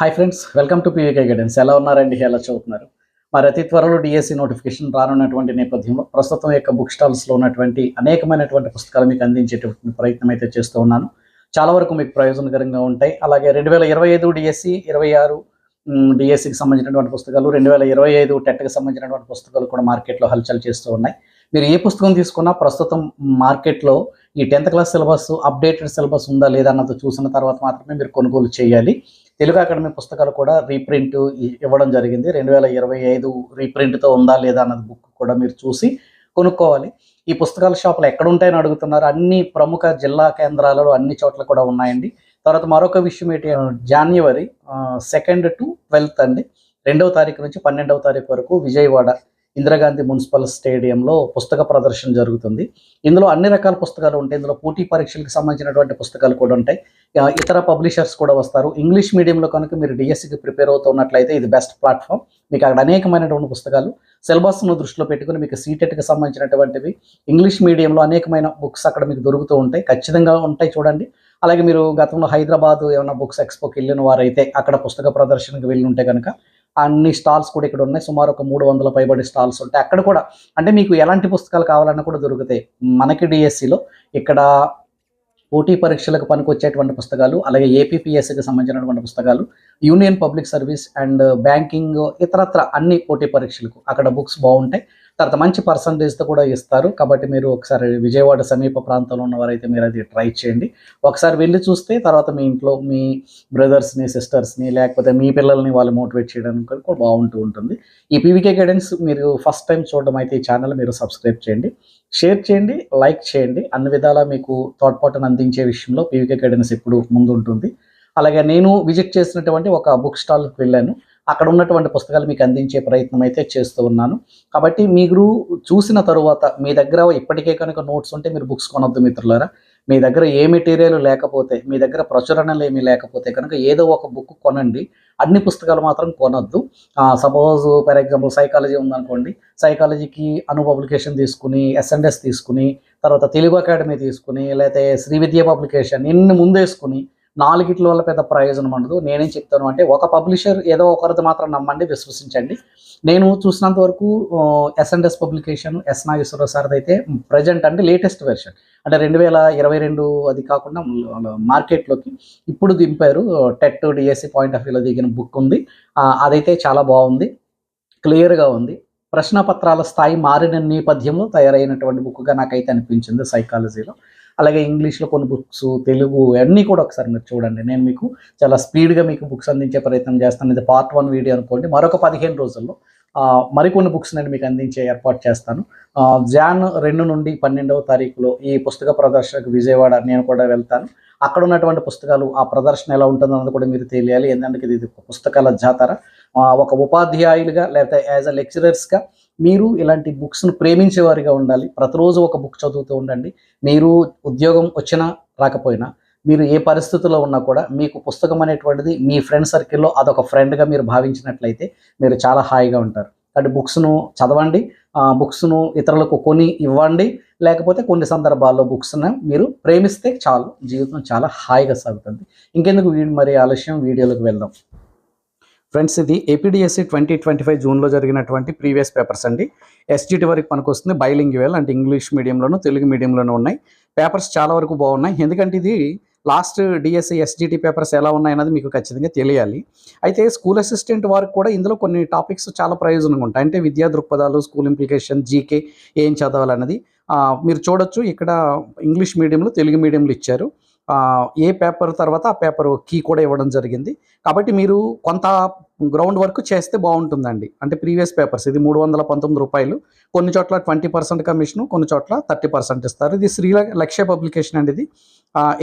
Hi friends welcome to PVK guidance ఎలా ఉన్నారండి? ఎలా చదువుతున్నారు? మరి అతి త్వరలో డిఎస్సి నోటిఫికేషన్ రానున్నటువంటి నేపథ్యంలో ప్రస్తుతం యొక్క బుక్ స్టాల్స్లో ఉన్నటువంటి అనేకమైనటువంటి పుస్తకాలు మీకు అందించేటువంటి ప్రయత్నం అయితే చేస్తూ ఉన్నాను. చాలా వరకు మీకు ప్రయోజనకరంగా ఉంటాయి. అలాగే రెండు వేల ఇరవై ఐదు డిఎస్సి ఇరవై ఆరు డిఎస్సికి సంబంధించినటువంటి పుస్తకాలు రెండు వేల ఇరవై ఐదు టెట్కి సంబంధించినటువంటి పుస్తకాలు కూడా మార్కెట్లో హల్చల్ చేస్తూ ఉన్నాయి. మీరు ఏ పుస్తకం తీసుకున్నా ప్రస్తుతం మార్కెట్లో ఈ tenth class syllabus updated syllabus ఉందా లేదా అన్నది చూసిన తర్వాత మాత్రమే మీరు కొనుగోలు చేయాలి. తెలుగు అకాడమీ పుస్తకాలు కూడా రీప్రింట్ ఇవ్వడం జరిగింది. రెండు వేల ఇరవై ఐదు రీప్రింట్తో ఉందా లేదా అన్నది బుక్ కూడా మీరు చూసి కొనుక్కోవాలి. ఈ పుస్తకాల షాపులు ఎక్కడ ఉంటాయని అడుగుతున్నారు. అన్ని ప్రముఖ జిల్లా కేంద్రాలలో అన్ని చోట్ల కూడా ఉన్నాయండి. తర్వాత మరొక విషయం ఏంటి జాన్యువరి సెకండ్ టు ట్వెల్త్ అండి. రెండవ తారీఖు నుంచి పన్నెండవ తారీఖు వరకు విజయవాడ ఇందిరాగాంధీ మున్సిపల్ స్టేడియంలో పుస్తక ప్రదర్శన జరుగుతుంది. ఇందులో అన్ని రకాల పుస్తకాలు ఉంటాయి. ఇందులో పోటీ పరీక్షలకు సంబంధించినటువంటి పుస్తకాలు కూడా ఉంటాయి. ఇతర పబ్లిషర్స్ కూడా వస్తారు. ఇంగ్లీష్ మీడియంలో కనుక మీరు డిఎస్సికి ప్రిపేర్ అవుతున్నట్లయితే ఇది బెస్ట్ ప్లాట్ఫామ్. మీకు అక్కడ అనేకమైనటువంటి పుస్తకాలు సిలబస్ను దృష్టిలో పెట్టుకుని మీకు సీటెట్కి సంబంధించినటువంటివి ఇంగ్లీష్ మీడియంలో అనేకమైన బుక్స్ అక్కడ మీకు దొరుకుతూ ఉంటాయి. ఖచ్చితంగా ఉంటాయి చూడండి. అలాగే మీరు గతంలో హైదరాబాద్ ఏమైనా బుక్స్ ఎక్స్పోకి వెళ్ళిన వారైతే అక్కడ పుస్తక ప్రదర్శనకు వెళ్ళి ఉంటే కనుక అన్ని స్టాల్స్ కూడా ఇక్కడ ఉన్నాయి. సుమారు ఒక మూడు వందల పైబడి స్టాల్స్ ఉంటాయి. అక్కడ కూడా అంటే మీకు ఎలాంటి పుస్తకాలు కావాలన్నా కూడా దొరుకుతాయి. మనకి డిఎస్సిలో ఇక్కడ పోటీ పరీక్షలకు పనికొచ్చేటువంటి పుస్తకాలు అలాగే ఏపీపీఎస్సికి సంబంధించినటువంటి పుస్తకాలు union public service and banking ఇతరత్ర అన్ని పోటీ పరీక్షలకు అక్కడ బుక్స్ బాగుంటాయి. తర్వాత మంచి పర్సంటేజ్తో కూడా ఇస్తారు. కాబట్టి మీరు ఒకసారి విజయవాడ సమీప ప్రాంతంలో ఉన్నవారైతే మీరు అది ట్రై చేయండి. ఒకసారి వెళ్ళి చూస్తే తర్వాత మీ ఇంట్లో మీ బ్రదర్స్ని సిస్టర్స్ని లేకపోతే మీ పిల్లల్ని వాళ్ళు మోటివేట్ చేయడానికి కూడా బాగుంటూ ఉంటుంది. ఈ పీవీకే గైడెన్స్ మీరు ఫస్ట్ టైం చూడడం అయితే ఈ ఛానల్ మీరు సబ్స్క్రైబ్ చేయండి. షేర్ చేయండి లైక్ చేయండి. అన్ని విధాలా మీకు తోడ్పాటును అందించే విషయంలో పీవీకే గైడెన్స్ ఎప్పుడు ముందు ఉంటుంది అలాగే నేను విజిట్ చేసినటువంటి ఒక బుక్ స్టాల్కి వెళ్ళాను. అక్కడ ఉన్నటువంటి పుస్తకాలు మీకు అందించే ప్రయత్నం అయితే చేస్తూ ఉన్నాను. కాబట్టి మీరు చూసిన తరువాత మీ దగ్గర ఇప్పటికే కనుక నోట్స్ ఉంటే మీరు బుక్స్ కొనొద్దు మిత్రులారా. మీ దగ్గర ఏ మెటీరియల్ లేకపోతే మీ దగ్గర ప్రచురణలు ఏమీ లేకపోతే కనుక ఏదో ఒక బుక్ కొనండి. అన్ని పుస్తకాలు మాత్రం కొనొద్దు. సపోజ్ ఫర్ ఎగ్జాంపుల్ సైకాలజీ ఉందనుకోండి. సైకాలజీకి అను పబ్లికేషన్ తీసుకుని ఎస్ఎన్ఎస్ తీసుకుని తర్వాత తెలుగు అకాడమీ తీసుకుని లేకపోతే శ్రీ విద్య పబ్లికేషన్ ఇన్ని ముందేసుకుని నాలుగిట్ల వల్ల పెద్ద ప్రయోజనం ఉండదు. నేనేం చెప్తాను అంటే ఒక పబ్లిషర్ ఏదో ఒకరిది మాత్రం నమ్మండి విశ్వసించండి. నేను చూసినంత వరకు ఎస్ఎన్ఎస్ పబ్లికేషన్ ఎస్ నాగేశ్వరరావు సార్ది అయితే ప్రజెంట్ అంటే లేటెస్ట్ వెర్షన్. అంటే రెండు వేల ఇరవై రెండు అది కాకుండా మార్కెట్లోకి ఇప్పుడు దింపారు. టెట్ డిఎస్సి పాయింట్ ఆఫ్ వ్యూలో దిగిన బుక్ ఉంది. అదైతే చాలా బాగుంది. క్లియర్గా ఉంది. ప్రశ్నపత్రాల స్థాయి మారిన నేపథ్యంలో తయారైనటువంటి బుక్గా నాకైతే అనిపించింది సైకాలజీలో అలాగే ఇంగ్లీష్లో కొన్ని బుక్స్ తెలుగు అన్నీ కూడా ఒకసారి మీరు చూడండి. నేను మీకు చాలా స్పీడ్గా మీకు బుక్స్ అందించే ప్రయత్నం చేస్తాను. ఇది పార్ట్ వన్ వీడియో అనుకోండి. మరొక పదిహేను రోజుల్లో మరికొన్ని బుక్స్ నేను మీకు అందించే ఏర్పాటు చేస్తాను. జాన్ రెండు నుండి పన్నెండవ తారీఖులో ఈ పుస్తక ప్రదర్శనకు విజయవాడ నేను కూడా వెళ్తాను. అక్కడ ఉన్నటువంటి పుస్తకాలు ఆ ప్రదర్శన ఎలా ఉంటుందో అన్నది కూడా మీరు తెలియాలి. ఎందుకంటే ఇది పుస్తకాల జాతర. ఒక ఉపాధ్యాయులుగా లేకపోతే యాజ్ అ లెక్చరర్స్గా మీరు ఇలాంటి బుక్స్ను ప్రేమించేవారిగా ఉండాలి. ప్రతిరోజు ఒక బుక్ చదువుతూ ఉండండి. మీరు ఉద్యోగం వచ్చినా రాకపోయినా మీరు ఏ పరిస్థితుల్లో ఉన్నా కూడా మీకు పుస్తకం అనేటువంటిది మీ ఫ్రెండ్ సర్కిల్లో అదొక ఫ్రెండ్గా మీరు భావించినట్లయితే మీరు చాలా హాయిగా ఉంటారు. అంటే బుక్స్ను చదవండి బుక్స్ను ఇతరులకు కొని ఇవ్వండి లేకపోతే కొన్ని సందర్భాల్లో బుక్స్ను మీరు ప్రేమిస్తే చాలు. జీవితం చాలా హాయిగా సాగుతుంది. ఇంకెందుకు వీడి మరి ఆలస్యం? వీడియోలోకి వెళ్దాం. ఫ్రెండ్స్ ఇది ఏపీడిఎస్సి ట్వంటీ ట్వంటీ ఫైవ్ జూన్లో జరిగినటువంటి ప్రీవియస్ పేపర్స్ అండి. ఎస్జిటి వరకు బైలింగ్ బైలింగ్యువల్ అంటే ఇంగ్లీష్ మీడియంలోను తెలుగు మీడియంలోనూ ఉన్నాయి. పేపర్స్ చాలా వరకు బాగున్నాయి. ఎందుకంటే ఇది లాస్ట్ డిఎస్సి ఎస్జిటి పేపర్స్ ఎలా ఉన్నాయన్నది మీకు ఖచ్చితంగా తెలియాలి. అయితే స్కూల్ అసిస్టెంట్ వారికి కూడా ఇందులో కొన్ని టాపిక్స్ చాలా ప్రయోజనంగా ఉంటాయి. అంటే విద్యా దృక్పథాలు స్కూల్ ఇంప్లికేషన్ జీకే ఏం చదవాలన్నది. మీరు చూడొచ్చు. ఇక్కడ ఇంగ్లీష్ మీడియంలో తెలుగు మీడియంలో ఇచ్చారు. ఏ పేపర్ తర్వాత ఆ పేపర్ కీ కూడా ఇవ్వడం జరిగింది. కాబట్టి మీరు కొంత గ్రౌండ్ వర్క్ చేస్తే బాగుంటుందండి. అంటే ప్రీవియస్ పేపర్స్ ఇది మూడు వందల పంతొమ్మిది రూపాయలు. కొన్ని చోట్ల ట్వంటీ పర్సెంట్ కమిషను కొన్ని చోట్ల థర్టీ పర్సెంట్ ఇస్తారు. ఇది శ్రీ లక్ష్య పబ్లికేషన్ అండి ఇది.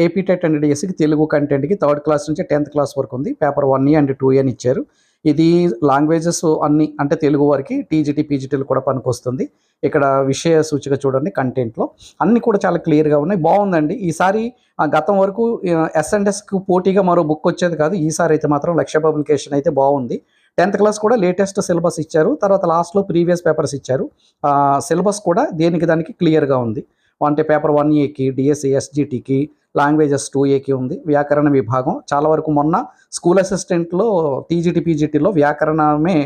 ఏపీ టెట్ అండ్ డిఎస్సికి తెలుగు కంటెంట్కి థర్డ్ క్లాస్ నుంచి టెన్త్ క్లాస్ వరకు ఉంది. పేపర్ వన్ అండ్ టూ అని ఇచ్చారు. ఇది లాంగ్వేజెస్ అన్ని అంటే తెలుగు వారికి టీజీటీ పీజీటీలు కూడా పనికొస్తుంది. ఇక్కడ విషయ సూచిక చూడండి కంటెంట్లో అన్నీ కూడా చాలా క్లియర్గా ఉన్నాయి. బాగుందండి. ఈసారి గతం వరకు ఎస్ఎన్ఎస్కి పోటీగా మరో బుక్ వచ్చేది కాదు. ఈసారి అయితే మాత్రం లక్ష్య పబ్లికేషన్ అయితే బాగుంది. టెన్త్ క్లాస్ కూడా లేటెస్ట్ సిలబస్ ఇచ్చారు. తర్వాత లాస్ట్లో ప్రీవియస్ పేపర్స్ ఇచ్చారు. సిలబస్ కూడా దేనికి దానికి క్లియర్గా ఉంది. అంటే పేపర్ వన్ ఏకి డిఎస్సి ఎస్జిటికి లాంగ్వేజెస్ టూ ఏకి ఉంది. వ్యాకరణ విభాగం. చాలా వరకు మొన్న స్కూల్ అసిస్టెంట్లో టీజీటీ పీజీటీలో వ్యాకరణమే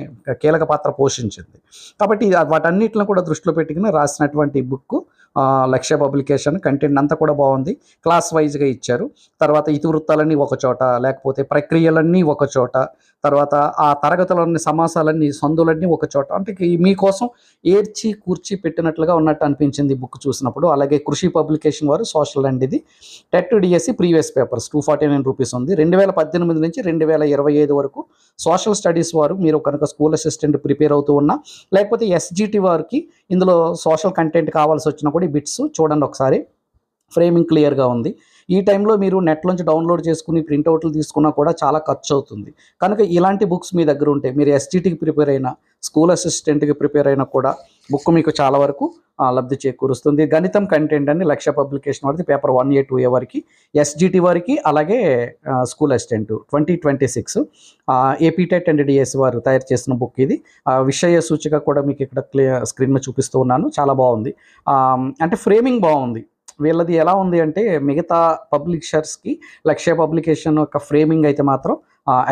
కీలక పాత్ర పోషించింది. కాబట్టి వాటన్నిటిని కూడా దృష్టిలో పెట్టుకుని రాసినటువంటి బుక్ లక్ష్య పబ్లికేషన్ కంటెంట్ అంతా కూడా బాగుంది. క్లాస్ వైజ్గా ఇచ్చారు. తర్వాత ఇతివృత్తాలన్నీ ఒక చోట లేకపోతే ప్రక్రియలన్నీ ఒక చోట తర్వాత ఆ తరగతులన్నీ సమాసాలన్నీ సందులన్నీ ఒక చోట. అంటే మీకోసం ఏర్చి కూర్చి పెట్టినట్లుగా ఉన్నట్టు అనిపించింది బుక్ చూసినప్పుడు. అలాగే కృషి పబ్లికేషన్ వారు సోషల్ అండ్ ఇది. TET DSC previous papers two forty nine rupees ఉంది. రెండు వేల పద్దెనిమిది నుంచి రెండు వేల ఇరవై ఐదు వరకు సోషల్ స్టడీస్ వారు మీరు కనుక స్కూల్ అసిస్టెంట్ ప్రిపేర్ అవుతూ ఉన్నా లేకపోతే ఎస్జిటి వారికి ఇందులో సోషల్ కంటెంట్ కావాల్సి వచ్చినా కూడా బిట్స్ చూడండి ఒకసారి. ఫ్రేమింగ్ క్లియర్గా ఉంది. ఈ టైంలో మీరు నెట్లోంచి డౌన్లోడ్ చేసుకుని ప్రింట్అవుట్లు తీసుకున్నా కూడా చాలా ఖర్చు అవుతుంది కనుక ఇలాంటి బుక్స్ మీ దగ్గర ఉంటే మీరు ఎస్టీటీకి ప్రిపేర్ అయినా స్కూల్ అసిస్టెంట్కి ప్రిపేర్ అయినా కూడా బుక్ మీకు చాలా వరకు లబ్ధి చేకూరుస్తుంది. గణితం కంటెంట్ అని లక్ష్య పబ్లికేషన్ వారికి paper one A two A వరకు ఎస్జిటి వారికి అలాగే school assistant twenty twenty six APTET and DS వారు తయారు చేసిన బుక్ ఇది. ఆ, విషయ సూచిక కూడా మీకు ఇక్కడ క్లియర్ స్క్రీన్లో చూపిస్తూ ఉన్నాను. చాలా బాగుంది. అంటే ఫ్రేమింగ్ బాగుంది. వీళ్ళది ఎలా ఉంది అంటే మిగతా పబ్లిషర్స్కి లక్ష్య పబ్లికేషన్ యొక్క ఫ్రేమింగ్ అయితే మాత్రం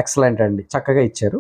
ఎక్సలెంట్ అండి. చక్కగా ఇచ్చారు.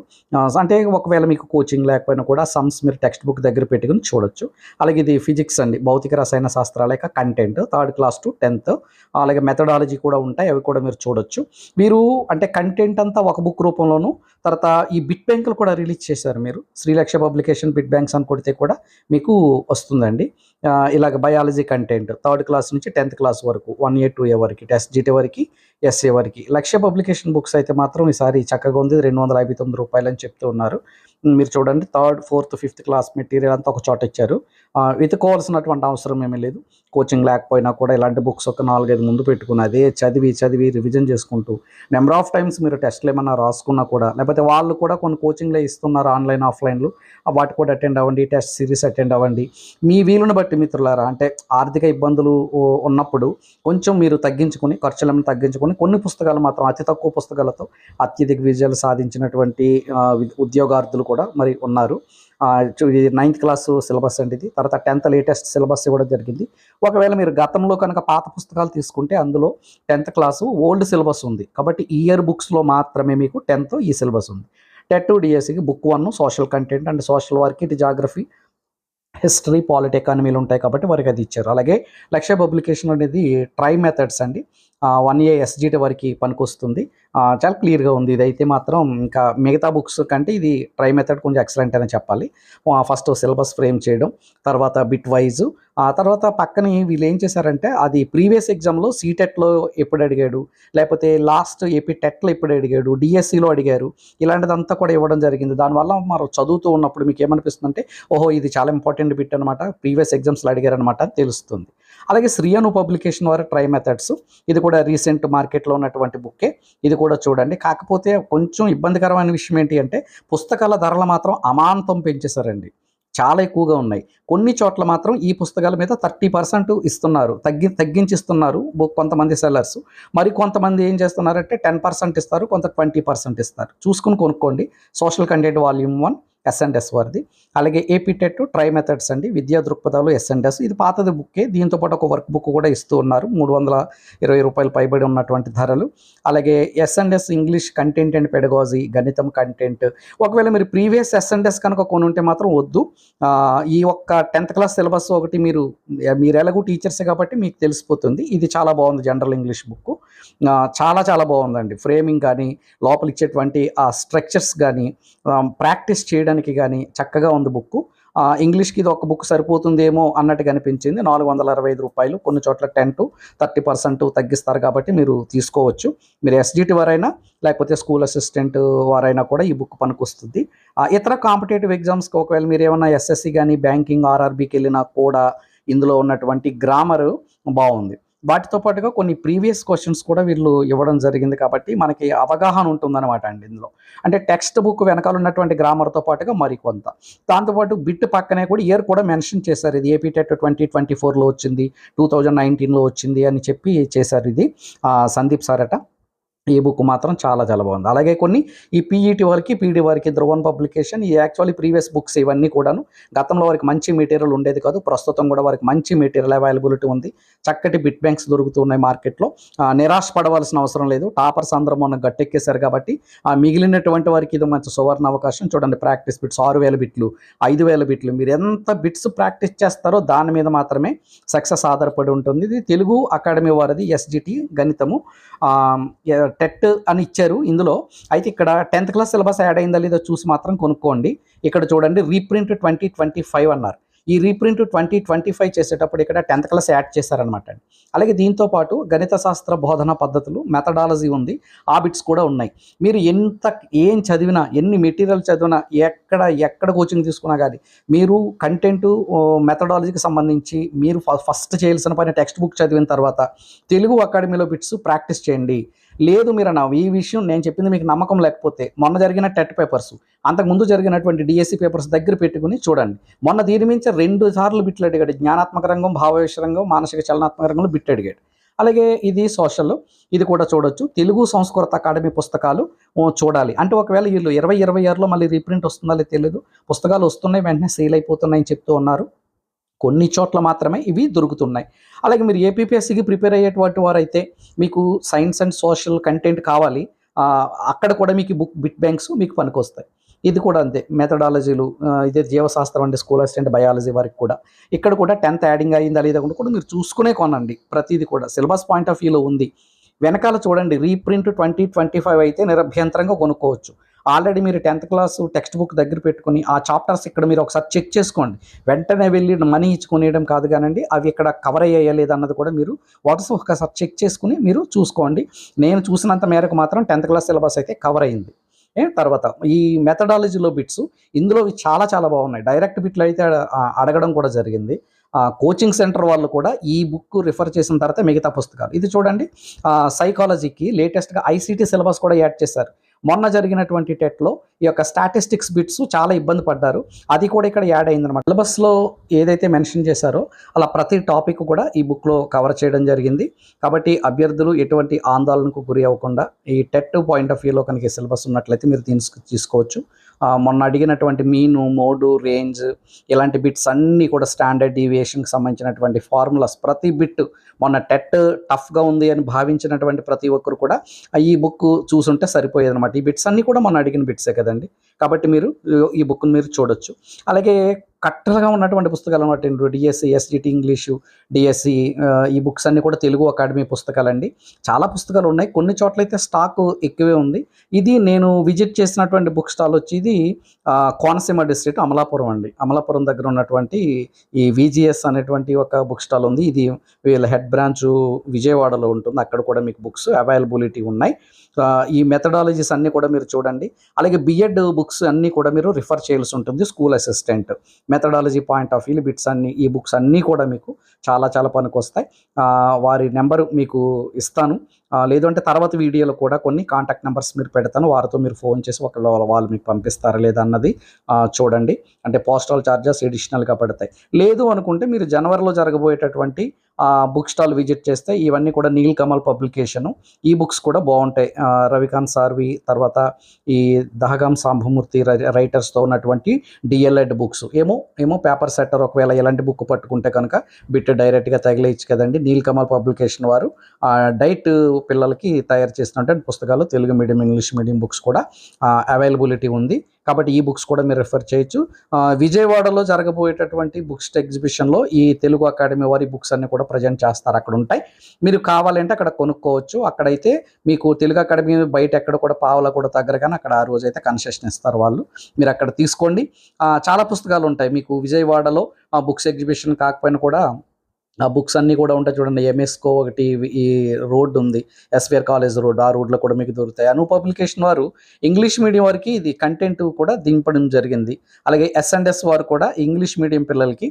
అంటే ఒకవేళ మీకు కోచింగ్ లేకపోయినా కూడా సమ్స్ మీరు టెక్స్ట్ బుక్ దగ్గర పెట్టుకుని చూడొచ్చు. అలాగే ఇది ఫిజిక్స్ అండి. భౌతిక రసాయన శాస్త్రాల యొక్క content third class to tenth. అలాగే మెథడాలజీ కూడా ఉంటాయి అవి కూడా మీరు చూడొచ్చు. మీరు అంటే కంటెంట్ అంతా ఒక బుక్ రూపంలోను తర్వాత ఈ బిట్ బ్యాంకులు కూడా రిలీజ్ చేశారు మీరు. శ్రీలక్ష్య పబ్లికేషన్ బిట్ బ్యాంక్స్ అని కొడితే కూడా మీకు వస్తుందండి. ఇలాగ బయాలజీ కంటెంట్ థర్డ్ క్లాస్ నుంచి టెన్త్ క్లాస్ వరకు వన్ ఇయర్ టూ ఇయర్ వరకు టెస్ట్ జీటీ వరకు ఎస్ఏ వరకు. లక్ష్య పబ్లికేషన్ బుక్స్ అయితే మాత్రం ఈసారి చక్కగా ఉంది రెండు వందల యాభై తొమ్మిది రూపాయలు అని చెప్తూ ఉన్నారు. మీరు చూడండి third fourth fifth class material అంతా ఒక చోట ఇచ్చారు. ఆ, వెతుకోవాల్సినటువంటి అవసరం ఏమీ లేదు. కోచింగ్ లేకపోయినా కూడా ఇలాంటి బుక్స్ ఒక నాలుగైదు ముందు పెట్టుకుని అదే చదివి చదివి రివిజన్ చేసుకుంటూ నెంబర్ ఆఫ్ టైమ్స్ మీరు టెస్ట్లు ఏమన్నా రాసుకున్నా కూడా లేకపోతే వాళ్ళు కూడా కొన్ని కోచింగ్లే ఇస్తున్నారు ఆన్లైన్ ఆఫ్లైన్లు వాటి కూడా అటెండ్ అవ్వండి టెస్ట్ సిరీస్ అటెండ్ అవ్వండి. మీ వీలుని బట్టి మిత్రులారా అంటే ఆర్థిక ఇబ్బందులు ఉన్నప్పుడు కొంచెం మీరు తగ్గించుకొని ఖర్చులను తగ్గించుకొని కొన్ని పుస్తకాలు మాత్రం అతి తక్కువ పుస్తకాలతో అత్యధిక విజయాలు సాధించినటువంటి ఉద్యోగార్థులు కూడా మరి ఉన్నారు. నైన్త్ క్లాస్ సిలబస్ అండి ఇది. తర్వాత టెన్త్ లేటెస్ట్ సిలబస్ ఇవ్వడం జరిగింది. ఒకవేళ మీరు గతంలో కనుక పాత పుస్తకాలు తీసుకుంటే అందులో టెన్త్ క్లాసు ఓల్డ్ సిలబస్ ఉంది. కాబట్టి ఇయర్ బుక్స్లో మాత్రమే మీకు టెన్త్ ఈ సిలబస్ ఉంది. టెట్ డిఎస్సికి book one social content and social work ఇటు జాగ్రఫీ హిస్టరీ పాలిట్ ఎకానమీలు ఉంటాయి కాబట్టి వారికి అది ఇచ్చారు. అలాగే లక్ష్య పబ్లికేషన్ అనేది ట్రై మెథడ్స్ అండి. వన్ ఏ ఎస్జిటి వరకు పనికొస్తుంది. చాలా క్లియర్గా ఉంది. ఇదైతే మాత్రం ఇంకా మిగతా బుక్స్ కంటే ఇది ట్రై మెథడ్ కొంచెం ఎక్సలెంట్ అని చెప్పాలి. ఫస్ట్ సిలబస్ ఫ్రేమ్ చేయడం తర్వాత బిట్ వైజ్ ఆ తర్వాత పక్కనే వీళ్ళు ఏం చేశారంటే అది ప్రీవియస్ ఎగ్జామ్లో సీటెట్లో ఎప్పుడు అడిగాడు లేకపోతే లాస్ట్ ఏపీ టెట్లో ఎప్పుడు అడిగాడు డిఎస్సిలో అడిగారు ఇలాంటిదంతా కూడా ఇవ్వడం జరిగింది. దానివల్ల మనం చదువుతూ ఉన్నప్పుడు మీకు ఏమనిపిస్తుందంటే ఓహో ఇది చాలా ఇంపార్టెంట్ బిట్ అనమాట ప్రీవియస్ ఎగ్జామ్స్లో అడిగారు అనమాట తెలుస్తుంది. అలాగే శ్రీయను పబ్లికేషన్ వారి ట్రై మెథడ్స్ ఇది కూడా రీసెంట్ మార్కెట్లో ఉన్నటువంటి బుక్కే. ఇది కూడా చూడండి. కాకపోతే కొంచెం ఇబ్బందికరమైన విషయం ఏంటి అంటే పుస్తకాల ధరలు మాత్రం అమాంతం పెంచేశారండి. చాలా ఎక్కువగా ఉన్నాయి. కొన్ని చోట్ల మాత్రం ఈ పుస్తకాల మీద థర్టీ పర్సెంట్ ఇస్తున్నారు. తగ్గి తగ్గించిస్తున్నారు బుక్ కొంతమంది సెల్లర్స్ మరి కొంతమంది ఏం చేస్తున్నారంటే టెన్ పర్సెంట్ ఇస్తారు కొంత ట్వంటీ పర్సెంట్ ఇస్తారు. చూసుకుని కొనుక్కోండి. Social content volume one. S and S వారిది. అలాగే ఏపీ టెట్ ట్రై మెథడ్స్ అండి. విద్యా దృక్పథాలు ఎస్ఎండ్ఎస్ ఇది పాతది బుక్కే. దీంతో పాటు ఒక వర్క్ బుక్ కూడా ఇస్తూ ఉన్నారు. మూడు వందల ఇరవై రూపాయలు పైబడి ఉన్నటువంటి ధరలు. అలాగే S and S English content and pedagogy గణితం కంటెంట్ ఒకవేళ మీరు ప్రీవియస్ ఎస్ఎండ్ఎస్ కనుక కొని ఉంటే మాత్రం వద్దు. ఈ ఒక్క టెన్త్ క్లాస్ సిలబస్ ఒకటి మీరు మీరు ఎలాగూ టీచర్సే కాబట్టి మీకు తెలిసిపోతుంది. ఇది చాలా బాగుంది జనరల్ ఇంగ్లీష్ బుక్ చాలా చాలా బాగుందండి. ఫ్రేమింగ్ కానీ లోపల ఇచ్చేటువంటి ఆ స్ట్రక్చర్స్ కానీ ప్రాక్టీస్ చేయడానికి కానీ చక్కగా ఉంది బుక్. ఇంగ్లీష్కి ఇది ఒక బుక్ సరిపోతుందేమో అన్నట్టుగా అనిపించింది. నాలుగు వందల అరవై ఐదు రూపాయలు కొన్ని చోట్ల టెన్ టు థర్టీ పర్సెంట్ తగ్గిస్తారు కాబట్టి మీరు తీసుకోవచ్చు. మీరు ఎస్జిటి వారైనా లేకపోతే స్కూల్ అసిస్టెంట్ వారైనా కూడా ఈ బుక్ పనికొస్తుంది. ఇతర కాంపిటేటివ్ ఎగ్జామ్స్కి ఒకవేళ మీరు ఏమైనా ఎస్ఎస్సి కానీ బ్యాంకింగ్ ఆర్ఆర్బీకి వెళ్ళినా కూడా ఇందులో ఉన్నటువంటి గ్రామరు బాగుంది. వాటితో పాటుగా కొన్ని ప్రీవియస్ క్వశ్చన్స్ కూడా వీళ్ళు ఇవ్వడం జరిగింది కాబట్టి మనకి అవగాహన ఉంటుందన్నమాట అండి ఇందులో. అంటే టెక్స్ట్ బుక్ వెనకాల ఉన్నటువంటి గ్రామర్తో పాటుగా మరికొంత దాంతోపాటు బిట్ పక్కనే కూడా ఇయర్ కూడా మెన్షన్ చేశారు ఇది. ఏపీ టెట్ ట్వంటీ ట్వంటీ ఫోర్లో వచ్చింది టూ థౌజండ్ నైన్టీన్లో వచ్చింది అని చెప్పి చేశారు ఇది సందీప్ సార్ అట ఈ బుక్ మాత్రం చాలా చాలా బాగుంది. అలాగే కొన్ని ఈ పీఈటీ వారికి పీడీ వారికి ధ్రువన్ పబ్లికేషన్ ఈ యాక్చువల్లీ ప్రీవియస్ బుక్స్ ఇవన్నీ కూడాను గతంలో వారికి మంచి మెటీరియల్ ఉండేది కాదు ప్రస్తుతం కూడా వారికి మంచి మెటీరియల్ అవైలబిలిటీ ఉంది. చక్కటి బిట్ బ్యాంక్స్ దొరుకుతున్నాయి మార్కెట్లో. నిరాశ పడవలసిన అవసరం లేదు. టాపర్స్ అందరం మొన్న గట్టెక్కేశారు కాబట్టి ఆ మిగిలినటువంటి వారికి ఇది మంచి సువర్ణ అవకాశం. చూడండి ప్రాక్టీస్ బిట్స్ ఆరు వేల బిట్లు ఐదు వేల బిట్లు. మీరు ఎంత బిట్స్ ప్రాక్టీస్ చేస్తారో దాని మీద మాత్రమే సక్సెస్ ఆధారపడి ఉంటుంది. ఇది తెలుగు అకాడమీ వారిది ఎస్జిటి గణితము. టెట్ అని ఇచ్చారు ఇందులో. అయితే ఇక్కడ టెన్త్ క్లాస్ సిలబస్ యాడ్ అయిందా లేదో చూసి మాత్రం కొనుక్కోండి. ఇక్కడ చూడండి రీప్రింట్ ట్వంటీ ట్వంటీ ఫైవ్ అన్నారు. ఈ రీప్రింట్ ట్వంటీ ట్వంటీ ఫైవ్ చేసేటప్పుడు ఇక్కడ టెన్త్ క్లాస్ యాడ్ చేశారనమాట అలాగే దీంతో పాటు గణిత శాస్త్ర బోధన పద్ధతులు మెథడాలజీ ఉంది. ఆ బిట్స్ కూడా ఉన్నాయి. మీరు ఎంత ఏం చదివినా ఎన్ని మెటీరియల్ చదివినా ఎక్కడ ఎక్కడ కోచింగ్ తీసుకున్నా కానీ మీరు కంటెంట్ మెథడాలజీకి సంబంధించి మీరు ఫ- ఫస్ట్ చేయాల్సిన పైన టెక్స్ట్ బుక్ చదివిన తర్వాత తెలుగు అకాడమీలో బిట్స్ ప్రాక్టీస్ చేయండి. లేదు మీరు అన్న ఈ విషయం నేను చెప్పింది మీకు నమ్మకం లేకపోతే మొన్న జరిగిన టెట్ పేపర్స్ అంతకుముందు జరిగినటువంటి డిఎస్సి పేపర్స్ దగ్గర పెట్టుకుని చూడండి. మొన్న దీని మించి రెండు సార్లు బిట్లు అడిగాడు. జ్ఞానాత్మక రంగం భావవేశ రంగం మానసిక చలనాత్మక రంగంలో బిట్ అడిగాడు. అలాగే ఇది సోషల్ ఇది కూడా చూడొచ్చు. తెలుగు సంస్కృత అకాడమీ పుస్తకాలు చూడాలి. అంటే ఒకవేళ వీళ్ళు ఇరవై ఇరవై ఆరులో మళ్ళీ రీప్రింట్ వస్తుందా తెలియదు పుస్తకాలు వస్తున్నాయి వెంటనే సేల్ అయిపోతున్నాయని చెప్తూ ఉన్నారు. కొన్ని చోట్ల మాత్రమే ఇవి దొరుకుతున్నాయి. అలాగే మీరు ఏపీపీఎస్సికి ప్రిపేర్ అయ్యేటువంటి వారైతే మీకు సైన్స్ అండ్ సోషల్ కంటెంట్ కావాలి. అక్కడ కూడా మీకు బుక్ బిట్ బ్యాంక్స్ మీకు పనికొస్తాయి. ఇది కూడా అంతే. మెథడాలజీలు ఇదే జీవశాస్త్రం అంటే స్కూల్ అసిస్టెంట్ బయాలజీ వారికి కూడా. ఇక్కడ కూడా టెన్త్ యాడింగ్ అయిందా లేదా కూడా మీరు చూసుకునే కొనండి. ప్రతిదీ కూడా సిలబస్ పాయింట్ ఆఫ్ వ్యూలో ఉంది. వెనకాల చూడండి రీప్రింట్ ట్వంటీ ట్వంటీ ఫైవ్ అయితే నిరభ్యంతరంగా కొనుక్కోవచ్చు. ఆల్రెడీ మీరు టెన్త్ క్లాస్ టెక్స్ట్ బుక్ దగ్గర పెట్టుకుని ఆ చాప్టర్స్ ఇక్కడ మీరు ఒకసారి చెక్ చేసుకోండి. వెంటనే వెళ్ళి మనీ ఇచ్చుకునేయడం కాదు కానండి అవి ఇక్కడ కవర్ అయ్యాయా లేదన్నది కూడా మీరు వాట్స్ ఒకసారి చెక్ చేసుకుని మీరు చూసుకోండి. నేను చూసినంత మేరకు మాత్రం టెన్త్ క్లాస్ సిలబస్ అయితే కవర్ అయింది. తర్వాత ఈ మెథడాలజీలో బిట్స్ ఇందులో ఇవి చాలా చాలా బాగున్నాయి. డైరెక్ట్ బిట్లు అయితే అడగడం కూడా జరిగింది. కోచింగ్ సెంటర్ వాళ్ళు కూడా ఈ బుక్ రిఫర్ చేసిన తర్వాత మిగతా పుస్తకాలు. ఇది చూడండి సైకాలజీకి లేటెస్ట్గా ఐసీటీ సిలబస్ కూడా యాడ్ చేశారు. మొన్న జరిగినటువంటి టెట్లో ఈ యొక్క స్టాటిస్టిక్స్ బిట్స్ చాలా ఇబ్బంది పడ్డారు. అది కూడా ఇక్కడ యాడ్ అయిందనమాట సిలబస్లో ఏదైతే మెన్షన్ చేశారో అలా ప్రతి టాపిక్ కూడా ఈ బుక్లో కవర్ చేయడం జరిగింది. కాబట్టి అభ్యర్థులు ఎటువంటి ఆందోళనకు గురి అవ్వకుండా ఈ టెట్ పాయింట్ ఆఫ్ వ్యూలో కనుక సిలబస్ ఉన్నట్లయితే మీరు తీసుకు తీసుకోవచ్చు. మొన్న అడిగినటువంటి మీను మోడు రేంజ్ ఇలాంటి బిట్స్ అన్నీ కూడా స్టాండర్డ్ డీవియేషన్కి సంబంధించినటువంటి ఫార్ములాస్ ప్రతి బిట్ మొన్న టెట్ టఫ్గా ఉంది అని భావించినటువంటి ప్రతి ఒక్కరు కూడా ఈ బుక్ చూసుంటే సరిపోయేది అనమాట ఈ బిట్స్ అన్నీ కూడా మొన్న అడిగిన బిట్సే కదండి. కాబట్టి మీరు ఈ బుక్ని మీరు చూడొచ్చు. అలాగే కట్టలుగా ఉన్నటువంటి పుస్తకాలు అనమాట డిఎస్సి ఎస్జిటి ఇంగ్లీషు డిఎస్సి ఈ బుక్స్ అన్నీ కూడా తెలుగు అకాడమీ పుస్తకాలండి. చాలా పుస్తకాలు ఉన్నాయి. కొన్ని చోట్ల అయితే స్టాక్ ఎక్కువే ఉంది. ఇది నేను విజిట్ చేసినటువంటి బుక్ స్టాల్ వచ్చి ఇది కోనసీమ డిస్ట్రిక్ట్ అమలాపురం అండి. అమలాపురం దగ్గర ఉన్నటువంటి ఈ విజిఎస్ అనేటువంటి ఒక బుక్ స్టాల్ ఉంది. ఇది వీళ్ళ హెడ్ బ్రాంచ్ విజయవాడలో ఉంటుంది. అక్కడ కూడా మీకు బుక్స్ అవైలబిలిటీ ఉన్నాయి. ఈ మెథడాలజీస్ అన్నీ కూడా మీరు చూడండి. అలాగే బిఎడ్ బుక్స్ అన్నీ కూడా మీరు రిఫర్ చేయాల్సి ఉంటుంది school assistant. Methodology point of view bits అన్ని ఈ బుక్స్ అన్నీ కూడా మీకు చాలా చాలా పనికి వస్తాయి. వారి నెంబర్ మీకు ఇస్తాను. లేదంటే లేదు అంటే తర్వాత వీడియోలో కూడా కొన్ని కాంటాక్ట్ నెంబర్స్ మీరు పెడతాను. వారితో మీరు ఫోన్ చేసి ఒకళ్ళు వాళ్ళు మీకు పంపిస్తారా లేదా అన్నది చూడండి. అంటే పోస్టల్ ఛార్జెస్ ఎడిషనల్గా పడతాయి. లేదు అనుకుంటే మీరు జనవరిలో జరగబోయేటటువంటి బుక్ స్టాల్ విజిట్ చేస్తే ఇవన్నీ కూడా నీల్ కమల్ పబ్లికేషను. ఈ బుక్స్ కూడా బాగుంటాయి. రవికాంత్ సార్వి తర్వాత ఈ దహగాం సాంభమూర్తి రైటర్స్తో ఉన్నటువంటి డిఎల్ఎడ్ బుక్స్. ఏమో ఏమో పేపర్ సెట్టర్ ఒకవేళ ఎలాంటి బుక్ పట్టుకుంటే కనుక బిట్ డైరెక్ట్గా తగిలేయచ్చు కదండి. నీల్ కమల్ పబ్లికేషన్ వారు డైట్ పిల్లలకి తయారు చేసినటువంటి పుస్తకాలు Telugu medium English medium books కూడా అవైలబిలిటీ ఉంది. కాబట్టి ఈ బుక్స్ కూడా మీరు రిఫర్ చేయొచ్చు. విజయవాడలో జరగబోయేటటువంటి బుక్స్ ఎగ్జిబిషన్లో ఈ తెలుగు అకాడమీ వారి బుక్స్ అన్ని కూడా ప్రజెంట్ చేస్తారు. అక్కడ ఉంటాయి. మీరు కావాలంటే అక్కడ కొనుక్కోవచ్చు. అక్కడైతే మీకు తెలుగు అకాడమీ బయట ఎక్కడ కూడా పావుల కూడా తగ్గరగానే కానీ అక్కడ ఆ రోజు అయితే కన్సెషన్ ఇస్తారు వాళ్ళు. మీరు అక్కడ తీసుకోండి. చాలా పుస్తకాలు ఉంటాయి. మీకు విజయవాడలో ఆ బుక్స్ ఎగ్జిబిషన్ కాకపోయినా కూడా ఆ బుక్స్ అన్నీ కూడా ఉంటాయి చూడండి ఎంఎస్కో ఒకటి ఈ రోడ్ ఉంది ఎస్విఆర్ కాలేజ్ రోడ్ ఆ రోడ్లో కూడా మీకు దొరుకుతాయి. అను పబ్లికేషన్ వారు ఇంగ్లీష్ మీడియం వారికి ఇది కంటెంట్ కూడా దింపడం జరిగింది. అలాగే ఎస్ఎండ్ఎస్ వారు కూడా ఇంగ్లీష్ మీడియం పిల్లలకి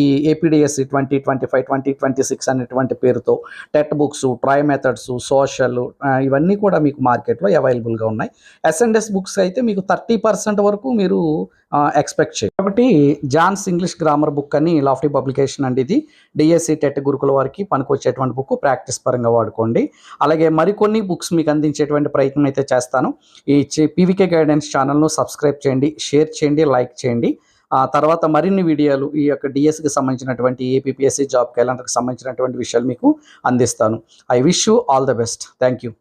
ఈ APDSC twenty twenty five twenty twenty six అనేటువంటి పేరుతో TET books tri methods social ఇవన్నీ కూడా మీకు మార్కెట్లో అవైలబుల్గా ఉన్నాయి. ఎస్ఎండ్ఎస్ బుక్స్ అయితే మీకు థర్టీ పర్సెంట్ వరకు మీరు ఎక్స్పెక్ట్ చేయి. కాబట్టి జాన్స్ ఇంగ్లీష్ గ్రామర్ బుక్ అని లాఫ్టీ పబ్లికేషన్ అండి ఇది. డిఎస్సి టెట్ గురుకుల వారికి పనికొచ్చేటువంటి బుక్ ప్రాక్టీస్ పరంగా వాడుకోండి. అలాగే మరికొన్ని బుక్స్ మీకు అందించేటువంటి ప్రయత్నం అయితే చేస్తాను. ఈ పీవీకే గైడెన్స్ ఛానల్ను సబ్స్క్రైబ్ చేయండి షేర్ చేయండి లైక్ చేయండి. ఆ తర్వాత మరిన్ని వీడియోలు ఈ యొక్క డిఎస్సికి సంబంధించినటువంటి ఏపీఎస్సి జాబ్ క్యాలెండర్కి సంబంధించినటువంటి విషయాలు మీకు అందిస్తాను. I wish you all the best thank you